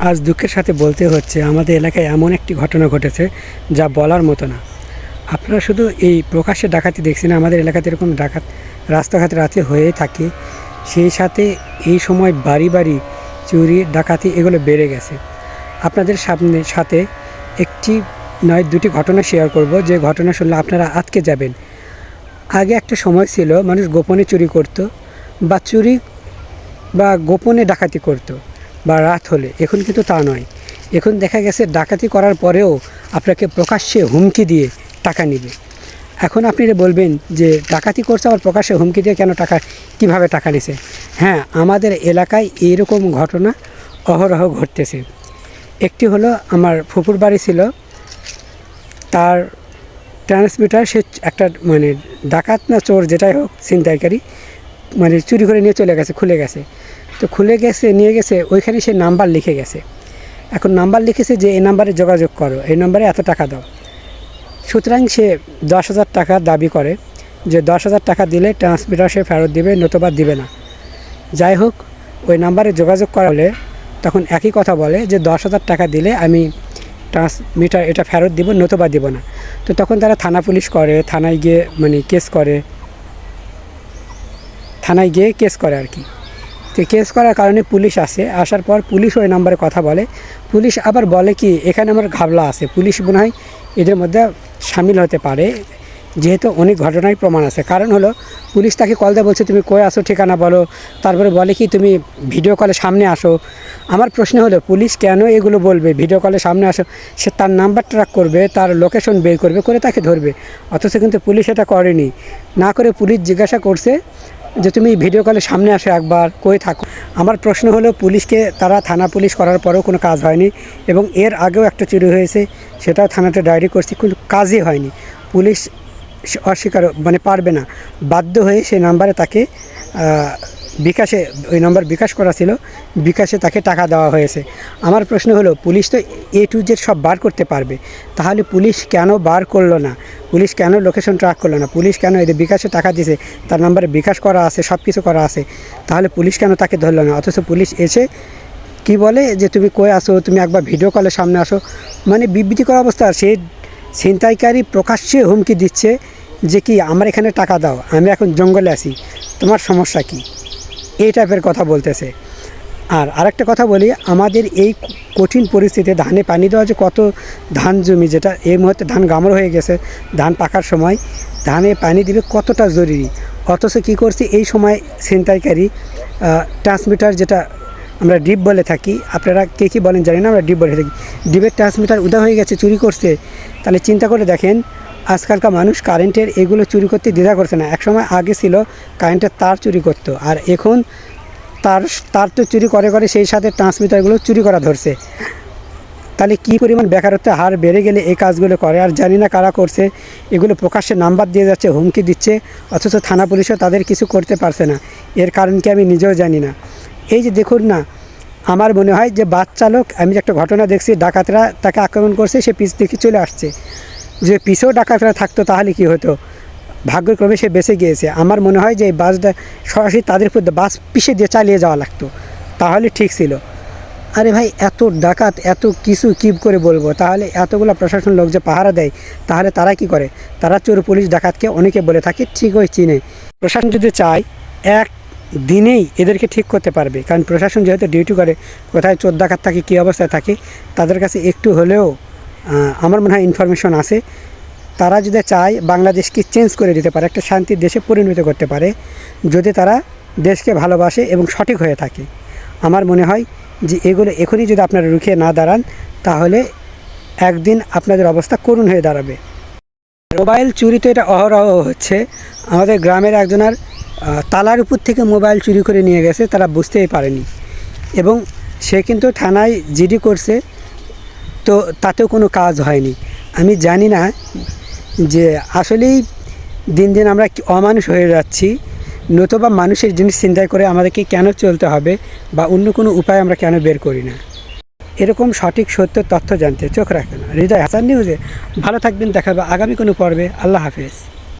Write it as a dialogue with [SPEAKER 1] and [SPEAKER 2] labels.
[SPEAKER 1] আজ দুঃখের সাথে বলতে হচ্ছে, আমাদের এলাকায় এমন একটি ঘটনা ঘটেছে যা বলার মতো না। আপনারা শুধু এই প্রকাশ্যে ডাকাতি দেখছেন আমাদের এলাকাতে এরকম ডাকাত রাস্তাঘাট রাতে হয়ে থাকে। সেই সাথে এই সময় বাড়ি বাড়ি চুরি, ডাকাতি এগুলো বেড়ে গেছে। আপনাদের সামনে, সাথে একটি নয়, দুটি ঘটনা শেয়ার করব। যে ঘটনা শুনলে আপনারা আটকে যাবেন। আগে একটা সময় ছিল, মানুষ গোপনে চুরি করতো বা চুরি বা গোপনে ডাকাতি করতো। বা রাত হলে। এখন কিন্তু তা নয়। এখন দেখা গেছে ডাকাতি করার পরেও আপনাকে প্রকাশ্যে হুমকি দিয়ে টাকা নেবে। এখন আপনি বলবেন যে ডাকাতি করছে আবার প্রকাশ্যে হুমকি দিয়ে কেন টাকা, কীভাবে টাকা নিছে? হ্যাঁ আমাদের এলাকায় এইরকম ঘটনা অহরহ ঘটতেছে। একটি হলো আমার ফুপুর বাড়ি ছিল। তার ট্রান্সমিটার সে একটা মানে ডাকাত না চোর যেটাই হোক, ছিনতাইকারী মানে চুরি করে নিয়ে চলে গেছে, খুলে গেছে। তো খুলে গেছে, নিয়ে গেছে, ওইখানে সে নাম্বার লিখে গেছে। এখন নাম্বার লিখেছে যে, এই নাম্বারে যোগাযোগ করো, এই নাম্বারে এত টাকা দাও। সুতরাং সে দশ হাজার টাকা দাবি করে যে, দশ হাজার টাকা দিলে ট্রান্সমিটার সে ফেরত দিবে, নতুবা দিবে না। যাই হোক, ওই নাম্বারে যোগাযোগ করা হলে তখন একই কথা বলে যে, দশ হাজার টাকা দিলে আমি ট্রান্সমিটার এটা ফেরত দিব, নতুবা দিব না। তো তখন তারা থানা পুলিশ করে, থানায় গিয়ে মানে কেস করে। থানায় গিয়ে কেস করে আর কি। তো কেস করার কারণে পুলিশ আসে। আসার পর পুলিশ ওই নাম্বারে কথা বলে। পুলিশ আবার বলে কি, এখানে আমার ঘাবলা আছে। পুলিশ মনে হয় এদের মধ্যে সামিল হতে পারে। যেহেতু অনেক ঘটনায় প্রমাণ আছে। কারণ হলো, পুলিশ তাকে কল দিয়ে বলছে, তুমি কই আসো ঠিকানা বলো। তারপরে বলে কি, তুমি ভিডিও কলে সামনে আসো। আমার প্রশ্ন হলো, পুলিশ কেন এগুলো বলবে? ভিডিও কলে সামনে আসো। সে তার নাম্বার ট্র্যাক করবে, তার লোকেশন বের করবে, করে তাকে ধরবে। অথচ কিন্তু পুলিশ এটা করেনি। না করে পুলিশ জিজ্ঞাসা করছে যে তুমি ভিডিও কলে সামনে আসো একবার, কই থাকো। আমার প্রশ্ন হলো, পুলিশকে তারা থানা পুলিশ করার পরেও কোনো কাজ হয়নি এবং এর আগেও একটা চুরি হয়েছে, সেটাও থানাতে ডায়েরি করছি কিন্তু কাজই হয়নি। পুলিশ অস্বীকার মানে পারবে না। বাধ্য হয়ে সেই নাম্বারে তাকে বিকাশে, ওই নম্বর বিকাশ করা ছিল, বিকাশে তাকে টাকা দেওয়া হয়েছে। আমার প্রশ্ন হলো, পুলিশ তো এ টু জেড সব বার করতে পারবে। তাহলে পুলিশ কেন বার করল না? পুলিশ কেন লোকেশন ট্র্যাক করল না? পুলিশ কেন এদের বিকাশে টাকা দিয়েছে, তার নাম্বারে বিকাশ করা আছে সব কিছু করা আছে, তাহলে পুলিশ কেন তাকে ধরলো না? অথচ পুলিশ এসে কি বলে যে, তুমি কয়ে আসো তুমি একবার ভিডিও কলের সামনে আসো। মানে বিবৃতি করা অবস্থা সে ছিনতাইকারী প্রকাশ্যে হুমকি দিচ্ছে যে কি, আমার এখানে টাকা দাও, আমি এখন জঙ্গলে আছি, তোমার সমস্যা কি? এই টাইপের কথা বলতেছে। আর আরেকটা কথা বলি, আমাদের এই কঠিন পরিস্থিতিতে ধানে পানি দেওয়া যে কত ধান জমি যেটা, এই মুহূর্তে ধান গামর হয়ে গেছে, ধান পাকার সময় ধানে পানি দিবে কতটা জরুরি? অথচ কী করছে, এই সময় ছিনতাইকারী ট্রান্সমিটার যেটা আমরা ডিপ বলে থাকি, আপনারা কে কী বলেন জানি না, আমরা ডিপ বলে থাকি। ডিপের ট্রান্সমিটার উদা হয়ে গেছে, চুরি করছে। তাহলে চিন্তা করে দেখেন আজকালকার মানুষ কারেন্টের এগুলো চুরি করতে দ্বিধা করছে না। একসময় আগে ছিল কারেন্টের তার চুরি করতো, আর এখন তার তার তো চুরি করে করে সেই সাথে ট্রান্সমিটারগুলো চুরি করা ধরছে। তাহলে কী পরিমাণ বেকারত্বের হার বেড়ে গেলে এই কাজগুলো করে? আর জানি না কারা করছে। এগুলো প্রকাশ্যে নাম্বার দিয়ে যাচ্ছে, হুমকি দিচ্ছে, অথচ থানা পুলিশও তাদের কিছু করতে পারছে না। এর কারণ কি আমি নিজেও জানি না। এই যে দেখুন না, আমার মনে হয় যে বাস আমি যে একটা ঘটনা দেখছি, ডাকাতরা তাকে আক্রমণ করছে, সে পিছ থেকে চলে আসছে। যে পিছেও ডাকাতরা থাকতো, তাহলে কি হতো? ভাগ্যক্রমে সে বেঁচে গিয়েছে। আমার মনে হয় যে এই বাসটা সরাসরি তাদের উপর বাস পিষে দিয়ে চালিয়ে যাওয়া লাগতো। তাহলে ঠিক ছিল। আরে ভাই, এত ডাকাত, এত কিছু কী করে বলব? তাহলে এতগুলো প্রশাসন লোক যে পাহারা দেয়, তাহলে তারা কি করে? তারা চোর, পুলিশ, ডাকাতকে অনেকে বলে থাকে ঠিক ওই চিনে। প্রশাসন যদি চায়, এক দিনেই এদেরকে ঠিক করতে পারবে। কারণ প্রশাসন যেহেতু ডিউটি করে, কোথায় চোর, ডাকাত থাকে, কী অবস্থায় থাকে, তাদের কাছে একটু হলেও আমার মনে হয় ইনফরমেশন আছে। তারা যদি চায় বাংলাদেশকে চেঞ্জ করে দিতে পারে, একটা শান্তির দেশে পরিণত করতে পারে, যদি তারা দেশকে ভালোবাসে এবং সঠিক হয়ে থাকে। আমার মনে হয় যে এগুলো এখনই যদি আপনারা রুখে না দাঁড়ান, তাহলে একদিন আপনাদের অবস্থা করুণ হয়ে দাঁড়াবে। মোবাইল চুরি তো এটা অহরহ হচ্ছে। আমাদের গ্রামের একজনের তালার উপর থেকে মোবাইল চুরি করে নিয়ে গেছে, তারা বুঝতেই পারেনি। এবং সে কিন্তু থানায় জিডি করছে। তো তাতেও কোনো কাজ হয়নি। আমি জানি না যে আসলেই দিন দিন আমরা অমানুষ হয়ে যাচ্ছি, নতুবা মানুষের জিনিস চিন্তা করে আমাদেরকে কেন চলতে হবে বা অন্য কোনো উপায় আমরা কেন বের করি না। এরকম সঠিক সত্য তথ্য জানতে চোখ রাখেন। হৃদয় হাসান নিউজে। ভালো থাকবেন, দেখাবে আগামী কোনো পর্বে। আল্লাহ হাফেজ।